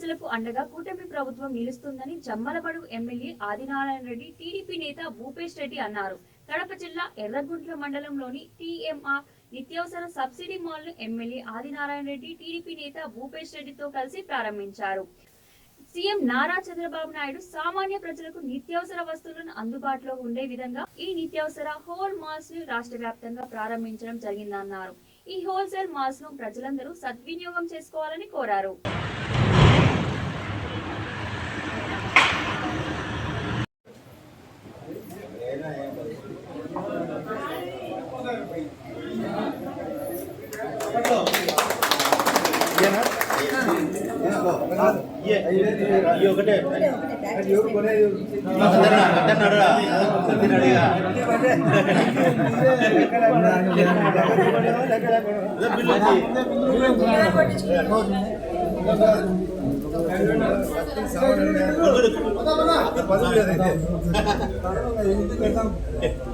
ప్రజలకు అండగా కూటమి ప్రభుత్వం నిలుస్తుందని జమ్మలబడు ఎమ్మెల్యే ఆదినారాయణ రెడ్డి టీడీపీ నేత భూపేష్ రెడ్డి అన్నారు. కడప జిల్లా ఎర్రగుంట్ల మండలంలోని టీఎంఆర్ నిత్యావసర సబ్సిడీ మాల్ను ఎమ్మెల్యే ఆదినారాయణ రెడ్డి టీడీపీ నేత భూపేష్ రెడ్డితో కలిసి ప్రారంభించారు. సీఎం నారా చంద్రబాబు నాయుడు సామాన్య ప్రజలకు నిత్యావసర వస్తువులను అందుబాటులో ఉండే విధంగా ఈ నిత్యావసర హోల్ మాల్స్ను రాష్ట్ర వ్యాప్తంగా ప్రారంభించడం జరిగిందన్నారు. ఈ హోల్సేల్ మాల్స్ను ప్రజలందరూ సద్వినియోగం చేసుకోవాలని కోరారు.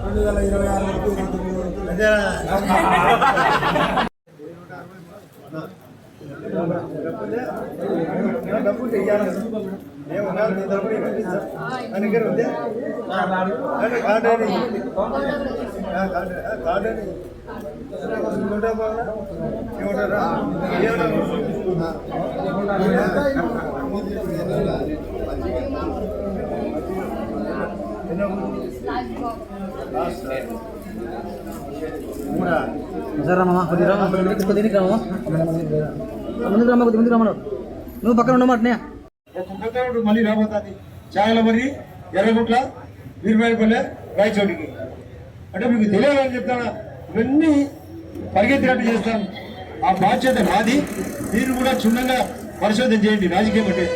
రెండు వేల ఇరవై ఆరు వరకు ఇరవై తొమ్మిది వరకు డబ్బు చెయ్యాలి ఏమన్నా నీ తరపున నా దగ్గర ఉంది? ఉంటా బాగా ఏమంటారా? మూడా సరే కొద్దిగా కొద్దిగా రామా ముందుకు రామా కొద్ది ముందుకు రామా. నువ్వు పక్కన ఉండమా అట్నే మళ్ళీ రాబోతుంది? చాయల మరి ఎర్రగుట్ల వీరబాయిపల్లె రాయచోటికి. అంటే మీకు తెలియాలని చెప్తాను? ఇవన్నీ పరిగెత్తినట్టు చేస్తాను ఆ బాధ్యత నాది. మీరు కూడా క్షుణ్ణంగా పరిశోధన చేయండి. రాజకీయం అంటే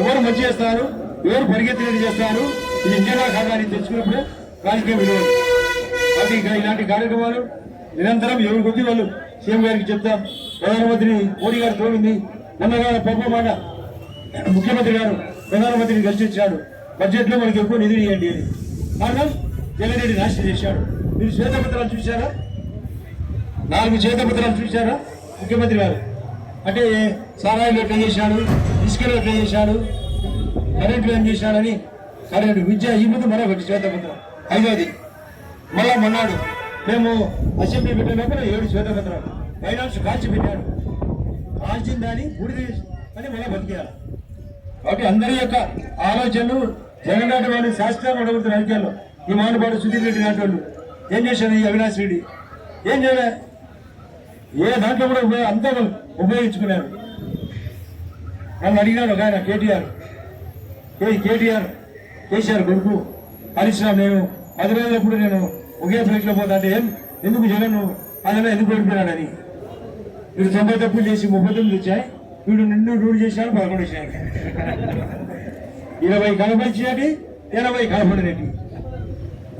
ఎవరు మంచి చేస్తారు ఎవరు పరిగెత్తినట్టు చేస్తారు ఇది నిజంగా కాదని తెలుసుకున్నప్పుడే రాజకీయం విలువ కాబట్టి ఇలాంటి కార్యక్రమాలు నిరంతరం ఎవరి కొద్ది వాళ్ళు సీఎం గారికి చెప్తాం. ప్రధానమంత్రి మోడీ గారు తోడింది. మొన్నగా పప్ప మాట. ముఖ్యమంత్రి గారు ప్రధానమంత్రిని దర్శించాడు బడ్జెట్లో మనకి ఎక్కువ నిధులు ఇవ్వండి అని. కారణం జగన్రెడ్డి నాశనం చేశాడు. మీరు శ్వేతపత్రాలు చూశారా? నాలుగు శ్వేతపత్రాలు చూశారా? ముఖ్యమంత్రి గారు. అంటే సారాయిలో ఎట్లా చేశాడు ఇసుకలు ఎట్లా చేశాడు కరెంటు ఏం చేశాడని కరెంటు విద్య ఈ ముందు మరొకటి శ్వేతపత్రం. ఐదోది మళ్ళా మొన్నాడు. మేము అసెంబ్లీ పెట్టినప్పుడు ఏడు శ్వేతపత్రాలు. ఫైనాన్స్ కాల్చి పెట్టాడు. కాల్చిన దాన్ని అని మళ్ళీ బతికేయాలి. కాబట్టి అందరి యొక్క ఆలోచనలు జగన్ నాటి వాళ్ళు శాస్త్రాలు అడుగుతున్న రాజకీయాల్లో ఈ మానుపాడు సుధీర్ రెడ్డి నాటి వాళ్ళు ఏం చేశారు ఈ అవినాష్ రెడ్డి? ఏం చేయలే? ఏ దాంట్లో కూడా అంతా ఉపయోగించుకున్నారు. నన్ను అడిగినాడు ఒక ఆయన కేటీఆర్. ఏ కేటీఆర్ కేసీఆర్ కొడుకు పరిశ్రమ నేను పది రోజులప్పుడు నేను ఒకే ఫ్లైట్లో పోతా అంటే ఏం ఎందుకు జగన్ అదన ఎందుకు ఓడిపోయినాడని? వీడు తొంభై తప్పులు చేసి ముప్పై తొమ్మిది వచ్చాయి వీడు నిన్ను రూడు చేశాడు పదకొండు వచ్చాయి ఇరవై కనపరిచినట్టు ఎనభై కనపడినట్టు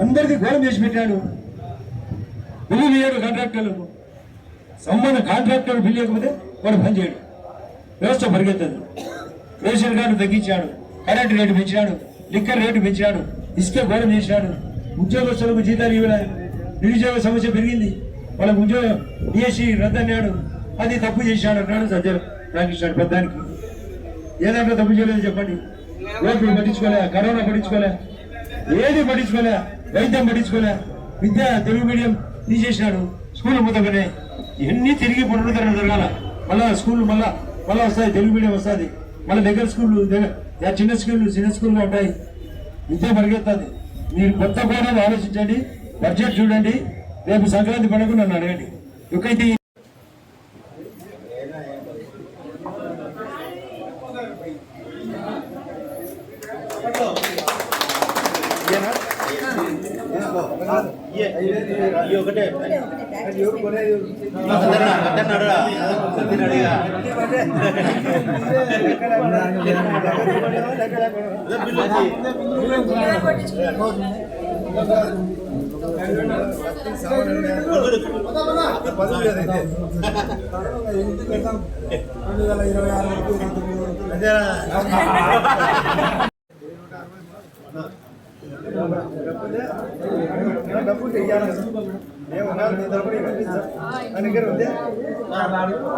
అందరికీ ఘోరం చేసి పెట్టాడు. బిల్లు ఇయ్యాడు కాంట్రాక్టర్లకు. సంబంధ కాంట్రాక్టర్ బిల్లు ఇవ్వకపోతే వాడు పని చేయడు. వ్యవస్థ పరిగెత్తదు. రేషన్ కార్డు తగ్గించాడు కరెంట్ రేటు పెంచాడు లిక్కర్ రేటు పెంచాడు ఇసుక ఘోరం చేశాడు. ఉద్యోగస్తులకు జీతాలు ఇవ్వలేదు. నిరుద్యోగ సమస్య పెరిగింది. వాళ్ళకు ఉద్యోగం డిఎస్సి రద్దన్నాడు. అది తప్పు చేశాడు అన్నాడు సజ్జలు రాకిస్తాడు పెద్దానికి. ఏ దాంట్లో తప్పు చేయలేదు చెప్పండి. ఓట్లు పట్టించుకోలే కరోనా పట్టించుకోలే ఏది పట్టించుకోలే వైద్యం పట్టించుకోలే. విద్య తెలుగు మీడియం తీసేసినాడు స్కూల్ మూతగానే ఎన్ని తిరిగి పునరుద్ధరణ జరగాల? మళ్ళా స్కూల్ మళ్ళా మళ్ళా వస్తాయి తెలుగు మీడియం వస్తుంది. మళ్ళీ దగ్గర స్కూళ్ళు దగ్గర చిన్న స్కూళ్ళు చిన్న స్కూల్లో ఉంటాయి. విద్య పరిగెత్తుంది. మీరు కొత్త కోణాలు ఆలోచించండి బడ్జెట్ చూడండి. రేపు సంక్రాంతి పండుగ నన్ను అడగండి ఎక్కడైతే ఈ ఒకటే రెండు వేల ఇరవై ఆరు వరకు ఇరవై తొమ్మిది వరకు డబ్బు చెయ్యాలి ఏమన్నా నీ తరపున ఇప్పిస్తా నా దగ్గర ఉంది?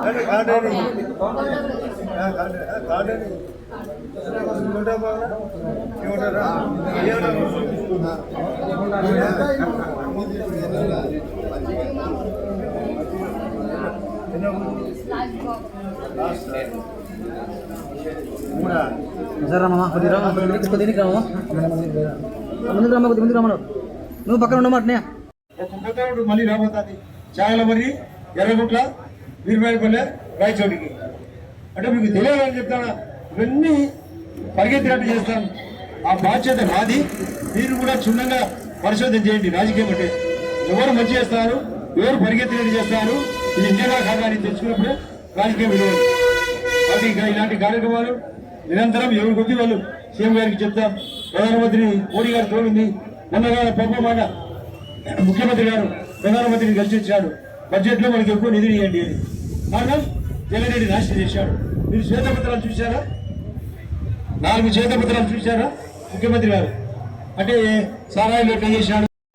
అంటే కార్డు అని సరే రామా కొద్దిగా కొద్దిగా ముందుకు రామా. ముందుకు రామా నువ్వు పక్కన ఉండమా అట్నే మళ్ళీ రాబోతుంది. చాగలమర్రి ఎర్రగుట్ల వీరబాయిపల్లె రాయచోటికి. అంటే మీకు తెలియాలని చెప్తాను? ఇవన్నీ పరిగెత్తినట్టు చేస్తాను ఆ బాధ్యత నాది మీరు కూడా క్షుణ్ణంగా పరిశోధన చేయండి. రాజకీయం అంటే ఎవరు మంచి చేస్తారు ఎవరు పరిగెత్తినట్టు చేస్తారు ఇది ఇండియా కాదా అని తెలుసుకున్నప్పుడే రాజకీయం విలువ కాబట్టి ఇలాంటి కార్యక్రమాలు నిరంతరం ఎవరి కొద్ది వాళ్ళు సీఎం గారికి చెప్తాం. ప్రధానమంత్రి మోడీ గారు తోడింది. మొన్నగా పంప మాట ముఖ్యమంత్రి గారు ప్రధానమంత్రిని కలిసి వచ్చాడు బడ్జెట్లో మనకి ఎక్కువ నిధులు ఇవ్వండి అని. కారణం జగన్ నాశనం చేశాడు. మీరు శ్వేతపత్రాలు చూశారా? నాలుగు శ్వేతపత్రాలు చూశారా? ముఖ్యమంత్రి గారు. అంటే సారాయిలో ఎట్లా చేశాడు.